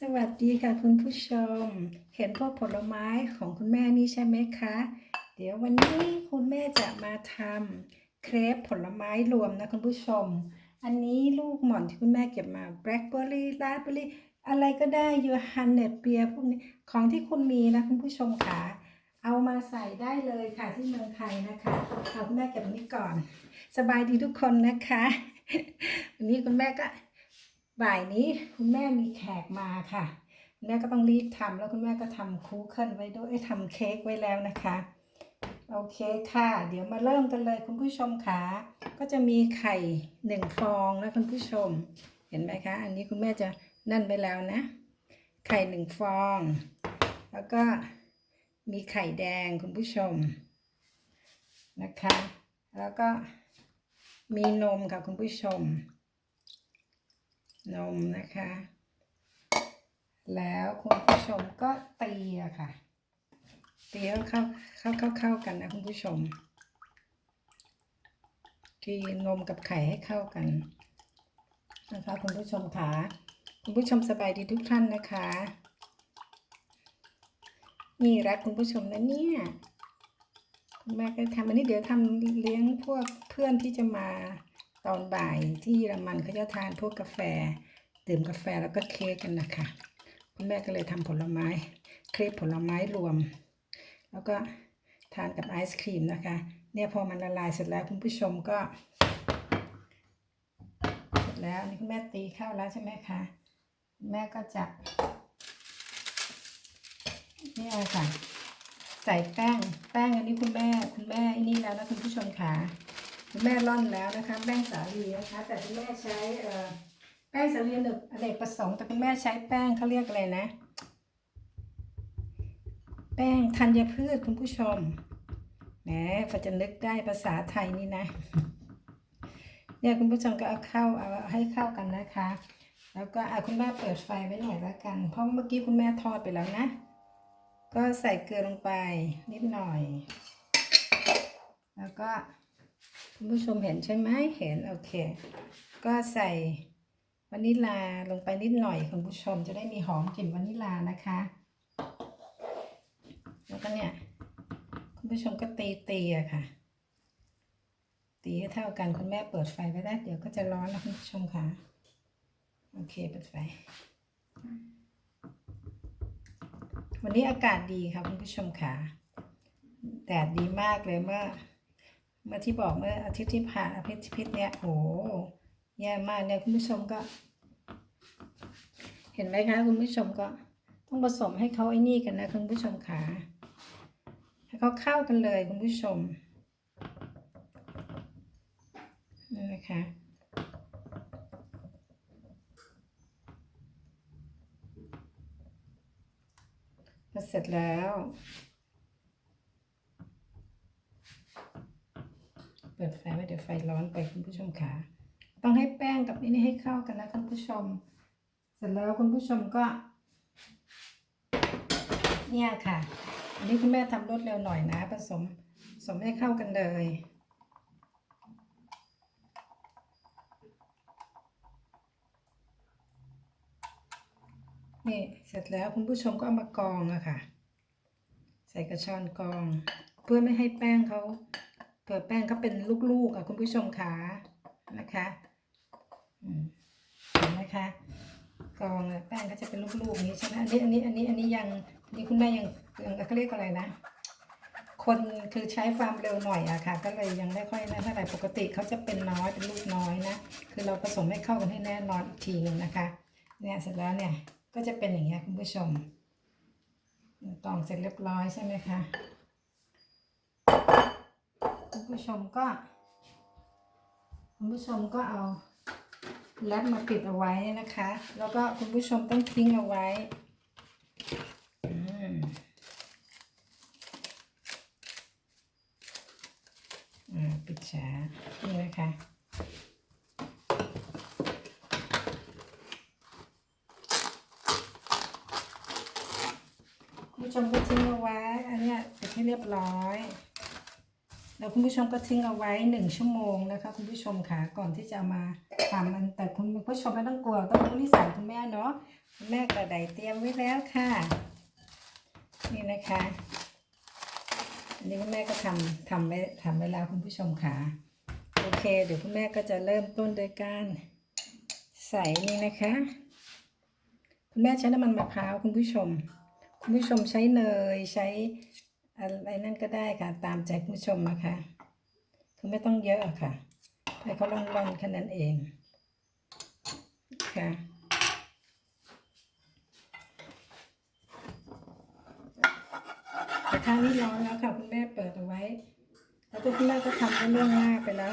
สวัสดีค่ะคุณผู้ชม เห็นพวกผลไม้ของคุณแม่นี่ใช่ไหมคะ เดี๋ยววันนี้คุณแม่จะมาทำเครปผลไม้รวมนะคุณผู้ชม อันนี้ลูกหม่อนที่คุณแม่เก็บมาแบล็คเบอร์รี่ราสเบอร์รี่อะไรก็ได้ยูฮันเนตเปียพวกนี้ของที่คุณมีนะคุณผู้ชมค่ะ เอามาใส่ได้เลยค่ะที่เมืองไทยนะคะเอาคุณแม่เก็บนี้ก่อน สบายดีทุกคนนะคะ วันนี้คุณแม่ก็ บ่ายนี้คุณแม่มีแขกมาค่ะคุณแม่ก็ต้องรีบทำแล้วคุณแม่ก็ทำคูเคิลไว้ด้วยทำเค้กไว้แล้วนะคะ โอเคค่ะ เดี๋ยวมาเริ่มกันเลยคุณผู้ชมค่ะก็จะมีไข่หนึ่งฟองนะคุณผู้ชม เห็นไหมคะ อันนี้คุณแม่จะนั่นไปแล้วนะ ไข่หนึ่งฟอง แล้วก็มีไข่แดงคุณผู้ชมนะคะ แล้วก็มีนมค่ะคุณผู้ชม นมนะคะ แล้วคุณผู้ชมก็ตีอะค่ะ ตีให้เข้าเข้าเข้าเข้ากันนะคุณผู้ชม ตีนมกับไข่ให้เข้ากันนะคะคุณผู้ชมค่ะคุณผู้ชมสบายดีทุกท่านนะคะนี่รักคุณผู้ชมนะเนี่ยคุณแม่ก็ทำอันนี้เดี๋ยวทำเลี้ยงพวกเพื่อนที่จะมา ตอนบ่ายที่เยอรมันเขาจะทานพวกกาแฟ ดื่มกาแฟแล้วก็เค้กกันนะคะคุณแม่ก็เลยทำผลไม้เครปผลไม้รวม แล้วก็ทานกับไอศครีมนะคะ เนี่ยพอมันละลายเสร็จแล้วคุณผู้ชมก็เสร็จแล้วนี่คุณแม่ตีข้าวแล้วใช่ไหมคะแม่ก็จับเนี่ค่ะใส่แป้ง แป้งอันนี้คุณแม่ คุณแม่อ้นี่แล้วนะคุณผู้ชมค่ะ แม่ร่อนแล้วนะคะแป้งสาลีนะคะ แต่คุณแม่ใช้แป้งสาลีหนึ่งอเนกประสงค์แต่คุณแม่ใช้แป้งเขาเรียกอะไรนะ แป้งธัญพืชคุณผู้ชมแหมพอจะนึกได้ภาษาไทยนี่นะเนี่ยคุณผู้ชมก็เอาเข้าเอาให้เข้ากันนะคะ แล้วก็เอาคุณแม่เปิดไฟไว้หน่อยละกัน เพราะเมื่อกี้คุณแม่ทอดไปแล้วนะ ก็ใส่เกลือลงไปนิดหน่อย แล้วก็ คุณผู้ชมเห็นใช่ไหมเห็นโอเค ก็ใส่วานิลาลงไปนิดหน่อยคุณผู้ชมจะได้มีหอมกลิ่นวานิลลานะคะ แล้วก็เนี่ย คุณผู้ชมก็ตีตีอะค่ะ ตีให้เท่ากันคุณแม่เปิดไฟไว้ได้เดี๋ยวก็จะร้อนนะคุณผู้ชมค่ะโอเคเปิดไฟวันนี้อากาศดีค่ะคุณผู้ชมค่ะแดดดีมากเลยเมื่อ เมื่อที่บอกเมื่ออาทิตย์ที่ผ่านอาทิตย์ที่พิษเนี่ยโอ้แย่มากเนี่ยคุณผู้ชมก็ เห็นไหมคะคุณผู้ชมก็ต้องผสมให้เขาไอ้นี่กันนะคุณผู้ชมค่ะให้เขาเข้ากันเลยคุณผู้ชมนี่นะคะพอเสร็จแล้ว เปิดไฟไว้เดี๋ยวไฟร้อนไปคุณผู้ชมค่ะต้องให้แป้งกับนี่ให้เข้ากันนะคุณผู้ชม เสร็จแล้วคุณผู้ชมก็ เนี่ยค่ะ อันนี้คุณแม่ทำรวดเร็วหน่อยนะ ผสมผสมให้เข้ากันเลยนี่เสร็จแล้วคุณผู้ชมก็เอามากองอะค่ะ ใส่กระชอนกอง เพื่อไม่ให้แป้งเขา เผื่อแป้งเขาเป็นลูกๆอะคุณผู้ชมขานะคะเห็นไหมคะกองแป้งก็จะเป็นลูกๆอย่างนี้ใช่ไหมอันนี้อันนี้อันนี้อันนี้ยังนนี้คุณแม่ยังยังเขาเรียกอะไรนะ คนคือใช้ความเร็วหน่อยอะค่ะ ก็เลยยังไม่ค่อยนะเท่าไหร่ปกติเขาจะเป็นน้อยเป็นลูกน้อยนะคือเราผสมให้เข้ากันให้แน่นอนอีกทีนึงนะคะเนี่ยเสร็จแล้วเนี่ยก็จะเป็นอย่างเงี้ยคุณผู้ชมตองเสร็จเรียบร้อยใช่ไหมคะ คุณผู้ชมก็คุณผู้ชมก็เอาแรปมาปิดเอาไว้นะคะ แล้วก็คุณผู้ชมต้องทิ้งเอาไว้ปิดฉานี่นะคะคุณผู้ชมก็ทิ้งเอาไว้ อันนี้ปิดให้เรียบร้อย แล้วคุณผู้ชมก็ทิ้งเอาไว้หนึ่งชั่วโมงนะคะ คุณผู้ชมค่ะก่อนที่จะมาทำมันแต่คุณผู้ชมไม่ต้องกลัวต้องรู้นิสัยคุณแม่เนาะคุณแม่กระไดเตรียมไว้แล้วค่ะ นี่นะคะอันนี้คุณแม่ก็ทำทำไว้ทำไว้แล้วคุณผู้ชมค่ะโอเค เดี๋ยวคุณแม่ก็จะเริ่มต้นโดยการใส่นี่นะคะ คุณแม่ใช้น้ำมันมะพร้าวคุณผู้ชม คุณผู้ชมใช้เนยใช้ อะไรนั่นก็ได้ค่ะ ตามใจคุณผู้ชมนะคะคือไม่ต้องเยอะค่ะให้เขาร่อนๆแค่นั้นเองค่ะกระทะนี่ร้อนแล้วค่ะ คุณแม่เปิดเอาไว้ แล้วก็คุณแม่ก็ทำได้เรื่องง่ายไปแล้ว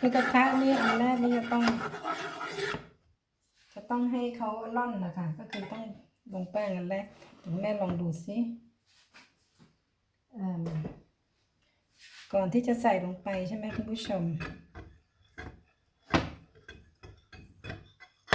คือกระทะนี่อันแรกนี่จะต้อง จะต้องให้เขาร่อนนะคะก็คือต้องลงแป้งอันแรกเดี๋ยวแม่ลองดูสิ ก่อนที่จะใส่ลงไปใช่ไหมคุณผู้ชม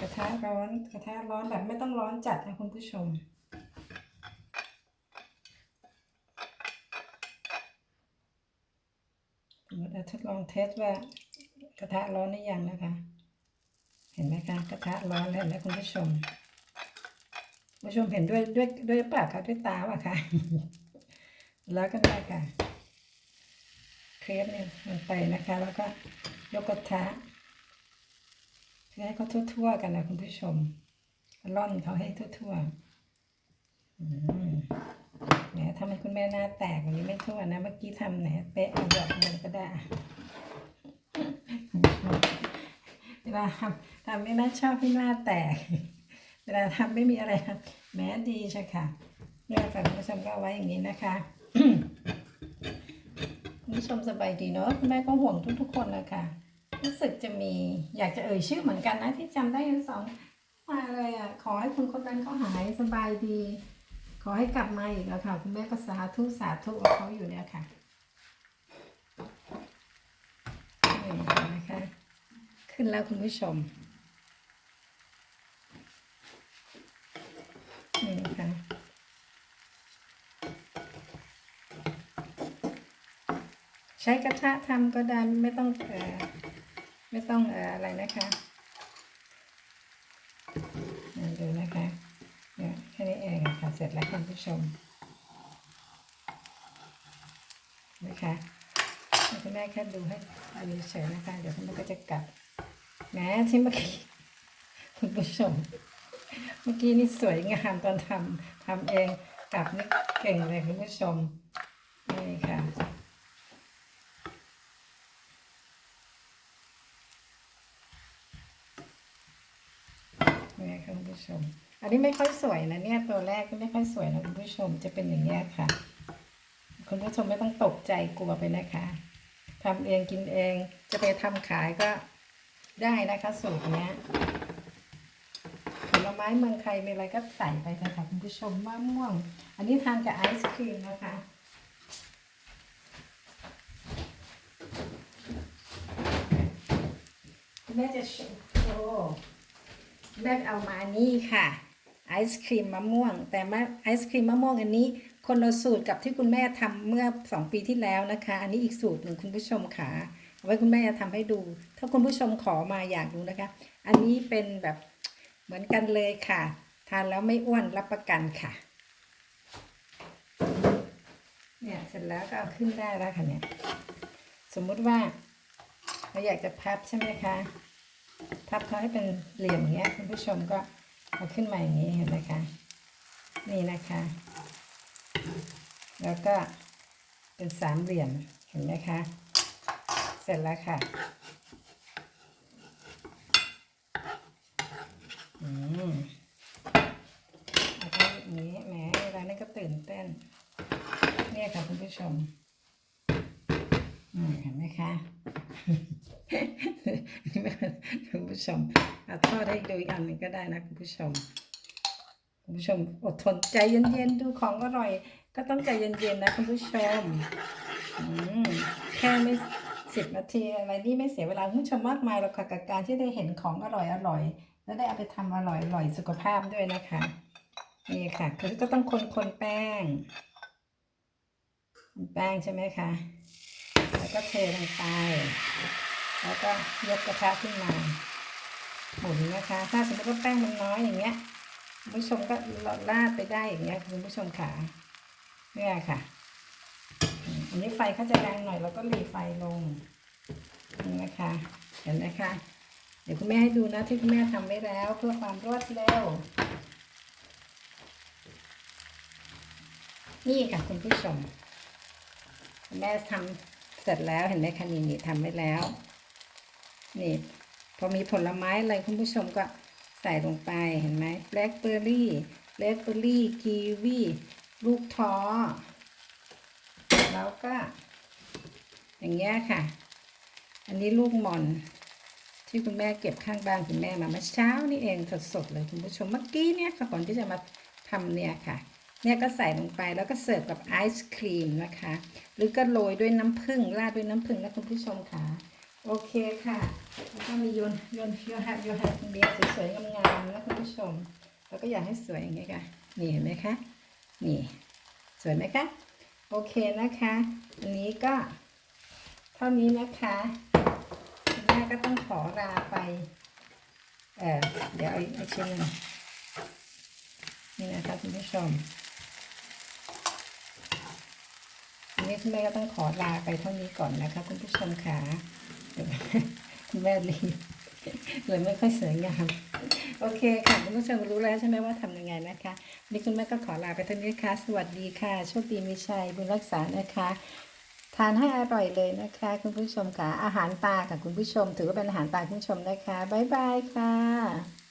กระทะร้อนกระทะร้อนแบบไม่ต้องร้อนจัดนะคุณผู้ชมมมติเราทดลองเทสว่ากระทะร้อนหรือยังนะคะ เห็นไหมคะกระทะร้อนแล้วนะคุณผู้ชมผู้ชมเห็นด้วยด้วยด้วยปากคะด้วยตาป่ะคะ แล้วก็ได้ค่ะ เครปเนี่ยลงไปนะคะ แล้วก็ยกกระทะเพื่อให้เขาทั่วๆกันนะคุณผู้ชมร่อนเขาให้ทั่วๆแหมทำให้คุณแม่หน้าแตกวันนี้ไม่ทั่วนะ เมื่อกี้ทำไหนเป๊ะเอาดอกมันก็ได้เวลาทำทำไม่น่าชอบให้หน้าแตก เวลาทำไม่มีอะไรแม้ดีใช่ค่ะเนี่ยค่ะคุณผู้ชมก็ไว้อย่างนี้นะคะ คุณผู้ชมสบายดีเนาะคุณแม่ก็ห่วงทุกๆคนนะคะรู้สึกจะมีอยากจะเอ่ยชื่อเหมือนกันนะ ที่จำได้ทั้งสองมาเลยอะ ขอให้คุณคนนั้นเขาหายสบายดี ขอให้กลับมาอีกแล้วค่ะ คุณแม่ก็สาธุสาธุกับเขาอยู่เนี่ยค่ะนี่นะคะขึ้นแล้วคุณผู้ชมนี่นะคะ ใช้กระทะทำก็ได้ไม่ต้องเออไม่ต้องเอออะไรนะคะอ่าดูนะคะเนี่ยแค่นี้เองค่ะเสร็จแล้วคุณผู้ชมนะคะคุณแม่แค่ดูให้ดูเฉยๆนะคะ เดี๋ยวคุณแม่ก็จะกลับแหมที่เมื่อกี้คุณผู้ชม เมื่อกี้นี่สวยงามตอนทำทำเองกลับนี่เก่งเลยคุณผู้ชมนี่ค่ะ นี่ค่ะคุณผู้ ชม อันนี้ไม่ค่อยสวยนะเนี่ยตัวแรกก็ไม่ค่อยสวยนะคุณผู้ชมจะเป็นอย่างนี้ค่ะ คุณผู้ชมไม่ต้องตกใจกลัวไปนะคะทำเองกินเองจะไปทำขายก็ได้นะคะ สูตรเนี้ยผลไม้เมืองไทยมีอะไรก็ใส่ไปค่ะคะคุณผู้ชมมะม่วง อันนี้ทานกับไอศครีมนะคะแม่จะโชว์ แม่เอามานี่ค่ะไอศครีมมะม่วง แต่ไอศครีมมะม่วงอันนี้ คนละสูตรกับที่คุณแม่ทำเมื่อสองปีที่แล้วนะคะ อันนี้อีกสูตรหนึ่งคุณผู้ชมค่ะเอาไว้คุณแม่จะทำให้ดู ถ้าคุณผู้ชมขอมาอยากดูนะคะ อันนี้เป็นแบบเหมือนกันเลยค่ะ ทานแล้วไม่อ้วนรับประกันค่ะ เนี่ยเสร็จแล้วก็เอาขึ้นได้แล้วค่ะเนี่ย สมมุติว่าเราอยากจะพับใช่ไหมคะ พับเขาให้เป็นเหลี่ยมอย่างเงี้ยคุณผู้ชมก็เอาขึ้นมาอย่างนี้เห็นไหมคะ นี่นะคะ แล้วก็เป็นสามเหลี่ยมเห็นไหมคะ เสร็จแล้วค่ะอืมแล้วก็อย่างนี้แหมเวลานี้ก็ตื่นเต้น เนี่ยค่ะคุณผู้ชมอืมเห็นไหมคะ คุณ ผู้ชมเอาทอดให้ดูอีกอันหนึ่งก็ได้นะคุณผู้ชมคุณผู้ชมอดทนใจเย็นๆดูของอร่อย ก็ต้องใจเย็นๆนะคุณผู้ชมอืมแค่ไม่สิบนาทีอะไรนี่ไม่เสียเวลาคุณผู้ชมมากมายหรอกค่ะกับการที่ได้เห็นของอร่อยอร่อยๆแล้วได้เอาไปทำอร่อยอร่อยสุขภาพด้วยนะคะนี่ค่ะคือก็ต้องคนคนแป้งแป้งใช่ไหมคะแล้วก็เทลงไปแล้วก็ยกกระทะขึ้นมา หมุนนะคะ ถ้าสมมติว่าแป้งมันน้อยอย่างเงี้ยคุณผู้ชมก็ลาดไปได้อย่างเงี้ยคุณผู้ชมขาเนี่ยค่ะ อันนี้ไฟเขาจะแรงหน่อยเราก็หลีไฟลงนี่นะคะเห็นไหมคะ เดี๋ยวคุณแม่ให้ดูนะที่คุณแม่ทำไว้แล้วเพื่อความรวดเร็วนี่ค่ะคุณผู้ชมคุณแม่ทำเสร็จแล้วเห็นไหมคะนี่นี่ทำไว้แล้ว นี่ อมีผลไม้อะไรคุณผู้ชมก็ใส่ลงไปเห็นไหมแบล็คเบอร์รี่เลดเบอร์รี่กีวีลูกท้อ แล้วก็ อย่างเงี้ยค่ะ อันนี้ลูกหม่อน ที่คุณแม่เก็บข้างบ้านคุณแม่มาเมื่อเช้านี่เองสดๆเลยคุณผู้ชมเมื่อกี้เนี่ยค่ะก่อนที่จะมาทำเนี่ยค่ะ เนี่ยก็ใส่ลงไปแล้วก็เสิร์ฟกับไอศครีมนะคะ หรือก็โรยด้วยน้ำผึ้งราดด้วยน้ำผึ้งนะคุณผู้ชมค่ะ โอเคค่ะ แล้วก็มีโยนโยนโยนแฮปโยนแฮปเบียร์สวยๆงามๆนะคุณผู้ชม แล้วก็อยากให้สวยอย่างนี้ค่ะ นี่เห็นไหมคะ นี่ สวยไหมคะ โอเคนะคะ อันนี้ก็ เท่านี้นะคะคุณแม่ก็ต้องขอลาไป เออเดี๋ยวเอาอีกเอาชิ้นหนึ่งนี่นะคะคุณผู้ชมอันนี้คุณแม่ก็ต้องขอลาไปเท่านี้ก่อนนะคะคุณผู้ชมค่ะ แม่รีบเลยไม่ค่อยสวยงามโอเคค่ะคุณผู้ชมรู้แล้วใช่ไหมว่าทำยังไงนะคะนนี่คุณแม่ก็ขอลาไปเท่านี้ค่ะ สวัสดีค่ะโชคดีมีชัยบุญรักษานะคะทานให้อร่อยเลยนะคะ คุณผู้ชมค่ะอาหารตาค่ะคุณผู้ชม ถือว่าเป็นอาหารตาคุณผู้ชมนะคะบ๊ายบายค่ะ